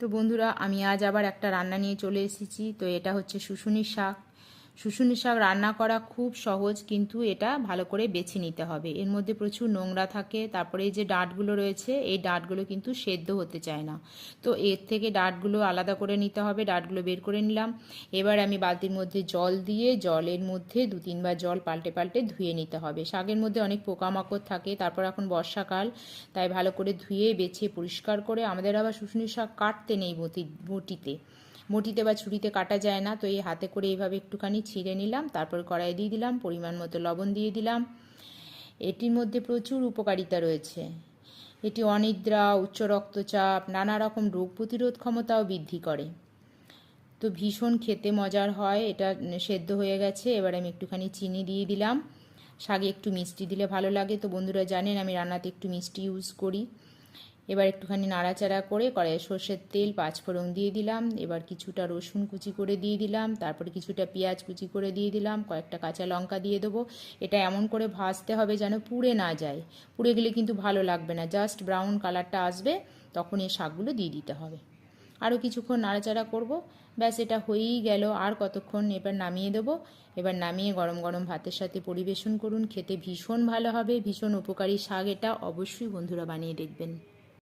তো বন্ধুরা, আমি আজ আবার একটা রান্না নিয়ে চলে এসেছি। তো এটা হচ্ছে শুশুনির শাক। শুশুনির শাক রান্না করা খুব সহজ, কিন্তু এটা ভালো করে বেছে নিতে হবে। এর মধ্যে প্রচুর নোংরা থাকে, তারপরে এই যে ডাঁটগুলো রয়েছে, এই ডাঁটগুলো কিন্তু সেদ্ধ হতে চায় না। তো এর থেকে ডাঁটগুলো আলাদা করে নিতে হবে, ডাঁটগুলো বের করে নিলাম। এবার আমি বালতির মধ্যে জল দিয়ে, জলের মধ্যে দু তিনবার জল পাল্টে পাল্টে ধুয়ে নিতে হবে। শাকের মধ্যে অনেক পোকামাকড় থাকে, তারপর এখন বর্ষাকাল, তাই ভালো করে ধুয়ে, বেছে, পরিষ্কার করে আমাদের আবার শুশুনি শাক কাটতে নেই বটি বটিতে। বটিতে বা ছুরিতে কাটা যায় না, তো এই হাতে করে এইভাবে একটুখানি ছিঁড়ে নিলাম, তারপর কড়াই দিয়ে দিলাম, পরিমাণ মতো লবণ দিয়ে দিলাম। এটির মধ্যে প্রচুর উপকারিতা রয়েছে। এটি অনিদ্রা, উচ্চ রক্তচাপ, নানা রকম রোগ প্রতিরোধ ক্ষমতাও বৃদ্ধি করে। তো ভীষণ খেতে মজার হয়, এটা সেদ্ধ হয়ে গেছে, এবার আমি একটুখানি চিনি দিয়ে দিলাম। শাগে একটু মিষ্টি দিলে ভালো লাগে, তো বন্ধুরা জানেন আমি রান্নাতে একটু মিষ্টি ইউজ করি। এবার একটুখানি নাড়াচাড়া করে কড়াইয়ে সর্ষের তেল পাঁচফোড়ন দিয়ে দিলাম। এবার কিছুটা রসুন কুচি করে দিয়ে দিলাম। তারপরে কিছুটা পেঁয়াজ কুচি করে দিয়ে দিলাম। কয়েকটা কাঁচা লঙ্কা দিয়ে দেবো। এটা এমন করে ভাজতে হবে যেন পুড়ে না যায়। পুড়ে গেলে কিন্তু ভালো লাগবে না। জাস্ট ব্রাউন কালারটা আসবে, তখন এই শাকগুলো দিয়ে দিতে হবে। আরও কিছুক্ষণ নাড়াচাড়া করব। ব্যাস, এটা হয়েই গেল। আর কতক্ষণ এবার নামিয়ে দেবো। এবার নামিয়ে গরম গরম ভাতের সাথে পরিবেশন করুন। খেতে ভীষণ ভালো হবে। ভীষণ উপকারী শাক এটা। অবশ্যই বন্ধুরা বানিয়ে দেখবেন।